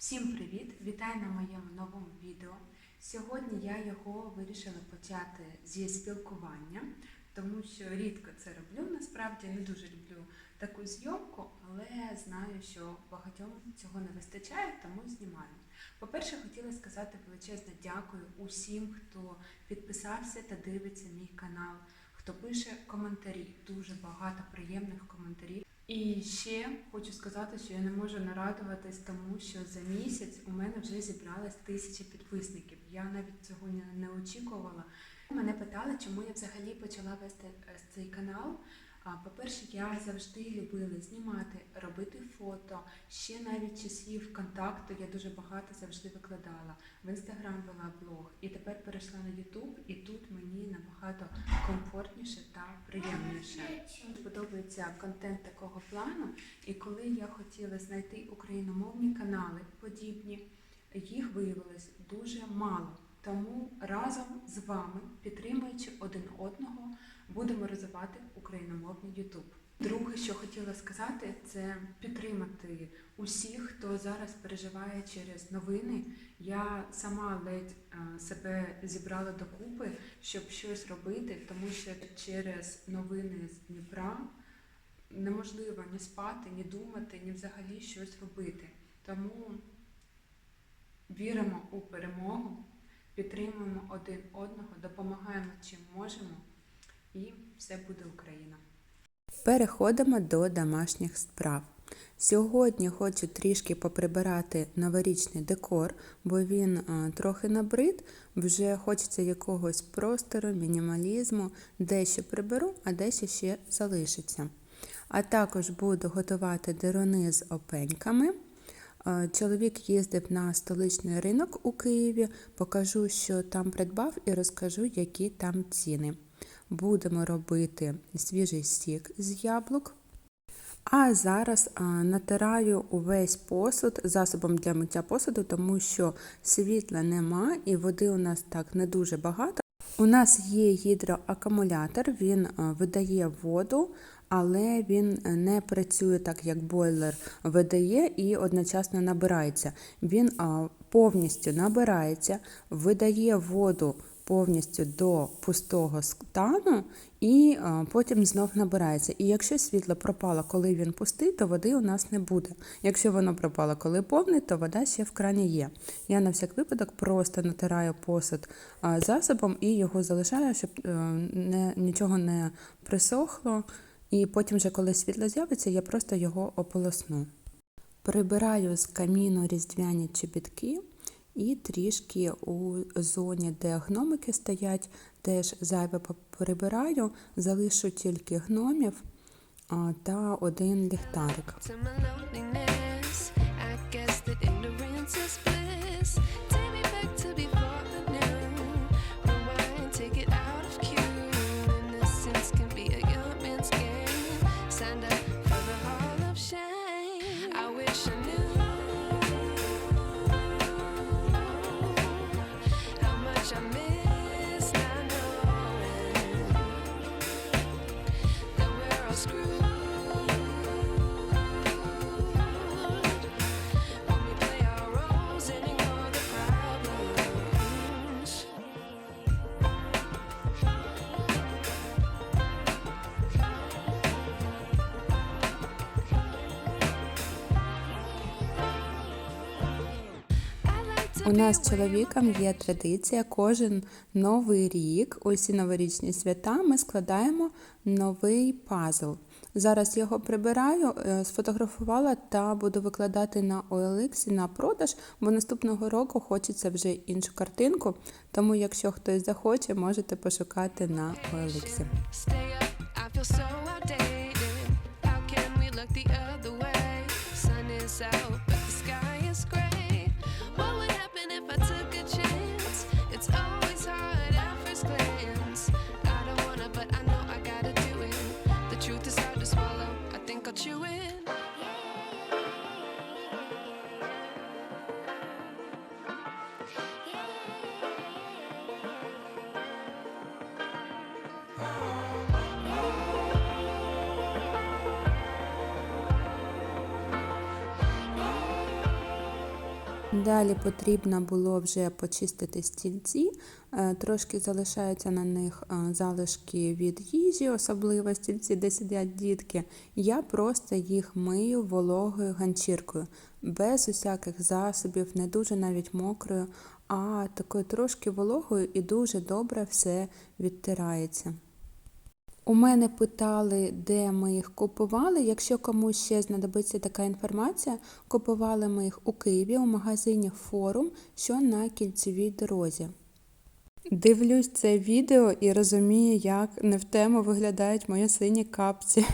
Всім привіт! Вітаю на моєму новому відео. Сьогодні я його вирішила почати зі спілкування, тому що рідко це роблю. Насправді не дуже люблю таку зйомку, але знаю, що багатьом цього не вистачає, тому знімаю. По-перше, хотіла сказати величезне дякую усім, хто підписався та дивиться мій канал, хто пише коментарі. Дуже багато приємних коментарів. І ще хочу сказати, що я не можу нарадуватись тому, що за місяць у мене вже зібралось тисяча підписників. Я навіть цього не, не очікувала. Мене питали, чому я взагалі почала вести е, цей канал. По-перше, я завжди любила знімати, робити фото. Ще навіть часів контакту я дуже багато завжди викладала. В інстаграм вела блог. І тепер перейшла на Ютуб, і тут мені набагато комфортніше та приємніше. Подобається контент такого плану. І коли я хотіла знайти україномовні канали подібні, їх виявилось дуже мало. Тому разом з вами, підтримуючи один одного, будемо розвивати україномовний Ютуб. Друге, що хотіла сказати, це підтримати усіх, хто зараз переживає через новини. Я сама ледь е, себе зібрала докупи, щоб щось робити, тому що через новини з Дніпра неможливо ні спати, ні думати, ні взагалі щось робити. Тому віримо у перемогу, підтримуємо один одного, допомагаємо чим можемо, і все буде Україна. Переходимо до домашніх справ. Сьогодні хочу трішки поприбирати новорічний декор, бо він а, трохи набрид, вже хочеться якогось простору, мінімалізму, дещо приберу, а дещо ще залишиться. А також буду готувати дерони з опеньками. А, Чоловік їздив на столичний ринок у Києві, покажу, що там придбав, і розкажу, які там ціни. Будемо робити свіжий сік з яблук. А зараз натираю увесь посуд засобом для миття посуду, тому що світла нема і води у нас так не дуже багато. У нас є гідроакумулятор, він видає воду, але він не працює так, як бойлер видає і одночасно набирається. Він повністю набирається, видає воду повністю до пустого стану і потім знов набирається. І якщо світло пропало, коли він пустий, то води у нас не буде. Якщо воно пропало, коли повний, то вода ще в крані є. Я на всяк випадок просто натираю посуд засобом і його залишаю, щоб е, не, нічого не присохло. І потім, вже коли світло з'явиться, я просто його ополосну. Прибираю з каміну різдвяні чобітки. І трішки у зоні, де гномики стоять, теж зайве прибираю, залишу тільки гномів та один ліхтарик. У нас з чоловіком є традиція, кожен новий рік, усі новорічні свята, ми складаємо новий пазл. Зараз його прибираю, е, сфотографувала та буду викладати на OLX на продаж, бо наступного року хочеться вже іншу картинку. Тому, якщо хтось захоче, можете пошукати на OLX. Stay Далі потрібно було вже почистити стільці, Е, трошки залишаються на них е, залишки від їжі, особливо стільці, де сидять дітки. Я просто їх мию вологою ганчіркою, без усяких засобів, не дуже навіть мокрою, а такою трошки вологою і дуже добре все відтирається. У мене питали, де ми їх купували. Якщо комусь ще знадобиться така інформація, купували ми їх у Києві у магазині Форум, що на кільцевій дорозі. Дивлюсь це відео і розумію, як не в тему виглядають мої сині капці.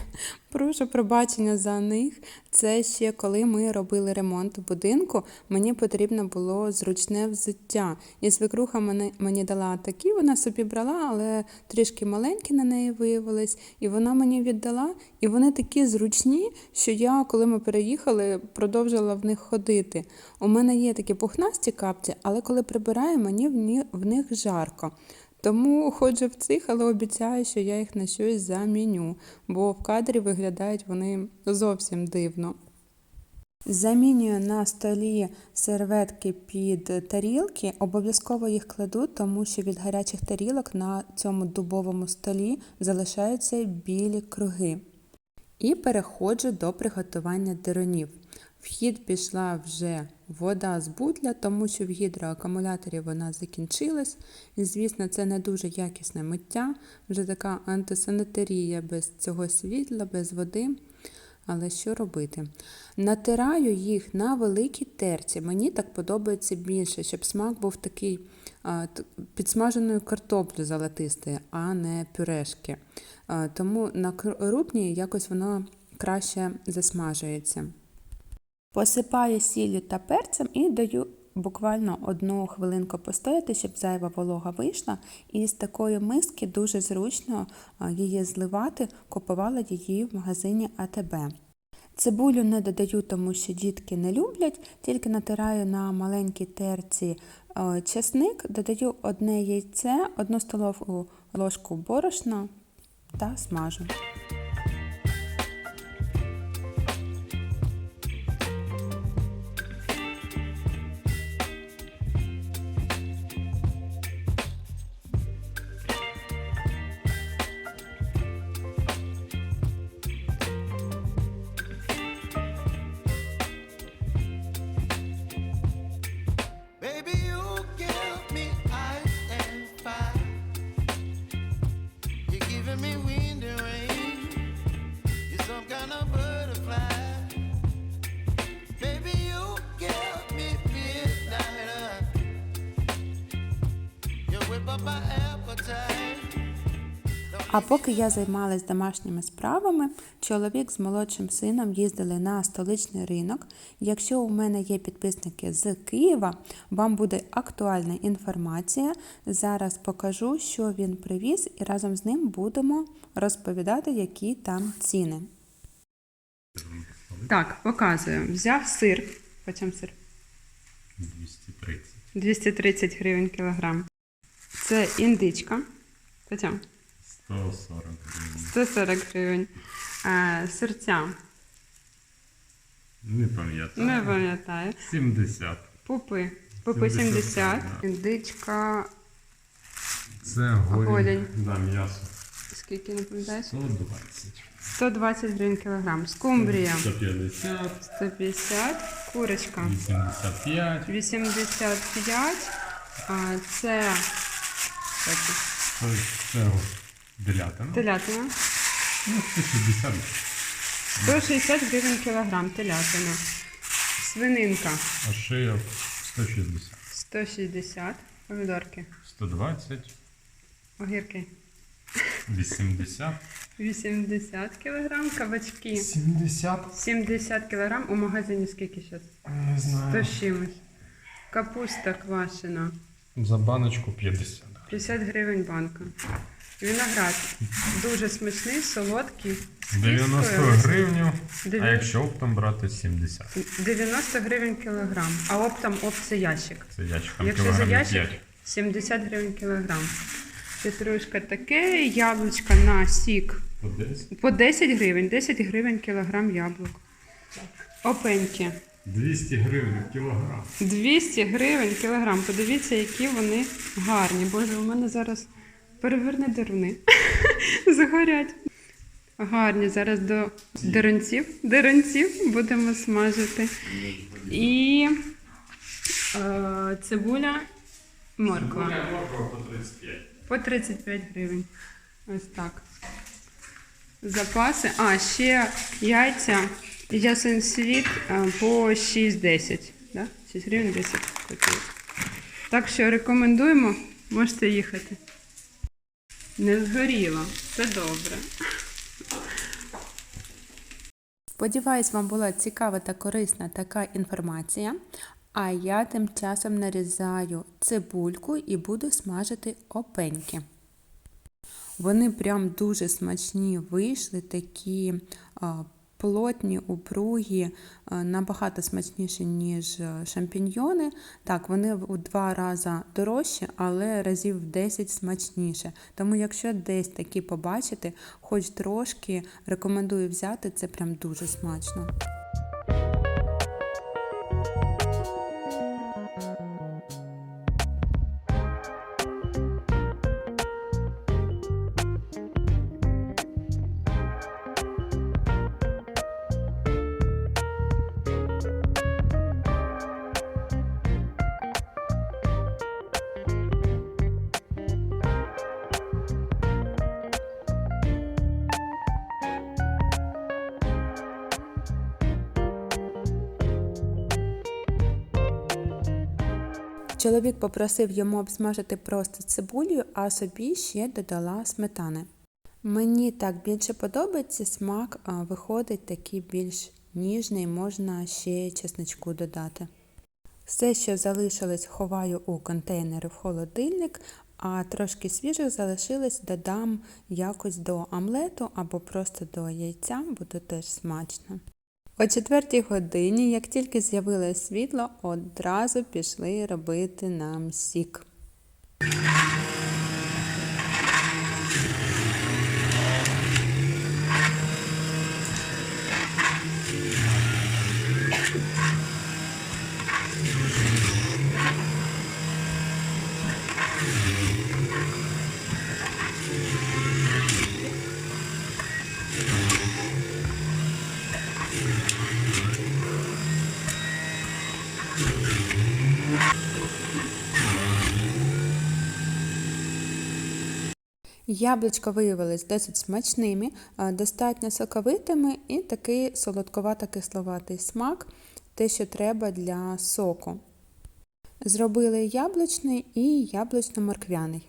Прошу пробачення за них. Це ще коли ми робили ремонт будинку, мені потрібно було зручне взуття. І свекруха мені, мені дала такі, вона собі брала, але трішки маленькі на неї виявились. І вона мені віддала, і вони такі зручні, що я, коли ми переїхали, продовжила в них ходити. У мене є такі пухнасті капці, але коли прибираю, мені в них жарко. Тому ходжу в цих, але обіцяю, що я їх на щось заміню, бо в кадрі виглядають вони зовсім дивно. Замінюю на столі серветки під тарілки. Обов'язково їх кладу, тому що від гарячих тарілок на цьому дубовому столі залишаються білі круги. І переходжу до приготування диронів. В хід пішла вже вода з бутля, тому що в гідроакумуляторі вона закінчилась. І, звісно, це не дуже якісне миття, вже така антисанітарія без цього світла, без води. Але що робити? Натираю їх на великій терці. Мені так подобається більше, щоб смак був такий підсмаженою картоплю золотистий, а не пюрешки. Тому на крупній якось воно краще засмажується. Посипаю сіллю та перцем і даю буквально одну хвилинку постояти, щоб зайва волога вийшла. І з такої миски дуже зручно її зливати. Купувала її в магазині АТБ. Цибулю не додаю, тому що дітки не люблять, тільки натираю на маленькій терці е, чесник, додаю одне яйце, одну столову ложку борошна та смажу. А поки я займалась домашніми справами, чоловік з молодшим сином їздили на столичний ринок. Якщо у мене є підписники з Києва, вам буде актуальна інформація. Зараз покажу, що він привіз, і разом з ним будемо розповідати, які там ціни. Так, показую. Взяв сир. Почем сир? 230. 230 гривень кілограм. Це індичка. Почем? 140 гривень. 140 гривень. Е, серця. Не пам'ятаю. Не пам'ятаю. 70. Пупи. Пупи 70. 70. Індичка. Це голень. Голень. Да, м'ясо. Скільки не пам'ятаєш? 120. 120 гривень кілограм. Скумбрія. 150. 150. Курочка. 85. 85. А це це? Телятина. телятина. Ну, 160. 160 гривень кілограм телятина. Свининка. А шия 160. 160. Помідорки. 120. Огірки. 80. 80 кілограм. Кабачки. 70. 70 кілограм. У магазині скільки зараз? Не 100 чимось. Капуста квашена. За баночку 50. 50 гривень банка. Виноград дуже смачний, солодкий. з 90 кісткою. гривень. А якщо оптом брати 70. 90 гривень кілограм. А оптом опт це ящик. Це ящиком Якщо за кілограмів ящик 5. 70 гривень кілограм. Петрушка таке, яблучка на сік По 10. по 10 гривень, 10 гривень кілограм яблук. Опеньки 200 гривень кілограм. 200 гривень кілограм. Подивіться, які вони гарні. Боже, у мене зараз переверне деруни. Загорять. Гарні. Зараз до деронців. Деронців будемо смажити. І е, цибуля, морква. морква по 35. По 35 гривень. Ось так. Запаси. А, ще яйця. Ясен світ по 6,10. Да? 6 гривень 10 копійок. Так що рекомендуємо, можете їхати. Не згоріло. Все добре. Сподіваюсь, вам була цікава та корисна така інформація. А я тим часом нарізаю цибульку і буду смажити опеньки. Вони прям дуже смачні вийшли, такі плотні, упругі, набагато смачніші, ніж е, шампіньйони. Так, вони у два рази дорожчі, але разів в 10 смачніше. Тому, якщо десь такі побачите, хоч трошки рекомендую взяти, це прям дуже смачно. Чоловік попросив йому обсмажити просто цибулю, а собі ще додала сметани. Мені так більше подобається смак, виходить такий більш ніжний, можна ще чесничку додати. Все, що залишилось, ховаю у контейнери в холодильник, а трошки свіжих залишилось, додам якось до омлету або просто до яйця, буде теж смачно. О четвертій годині, як тільки з'явилось світло, одразу пішли робити нам сік. Яблучка виявились досить смачними, достатньо соковитими і такий солодковато-кисловатий смак, те, що треба для соку. Зробили яблучний і яблучно-морквяний.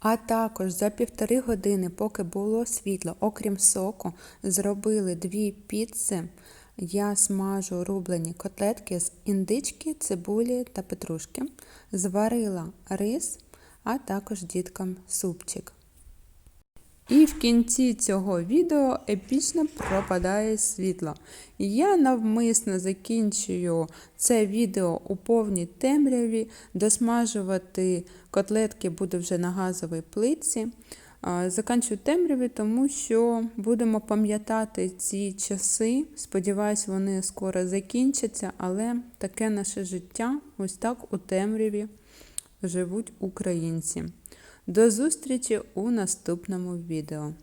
А також за півтори години, поки було світло, окрім соку, зробили дві піци. Я смажу рублені котлетки з індички, цибулі та петрушки. Зварила рис, а також діткам супчик. І в кінці цього відео епічно пропадає світло. Я навмисно закінчую це відео у повній темряві. Досмажувати котлетки буду вже на газовій плитці. Заканчую темряві, тому що будемо пам'ятати ці часи. Сподіваюсь, вони скоро закінчаться, але таке наше життя ось так у темряві живуть українці. До зустрічі у наступному відео.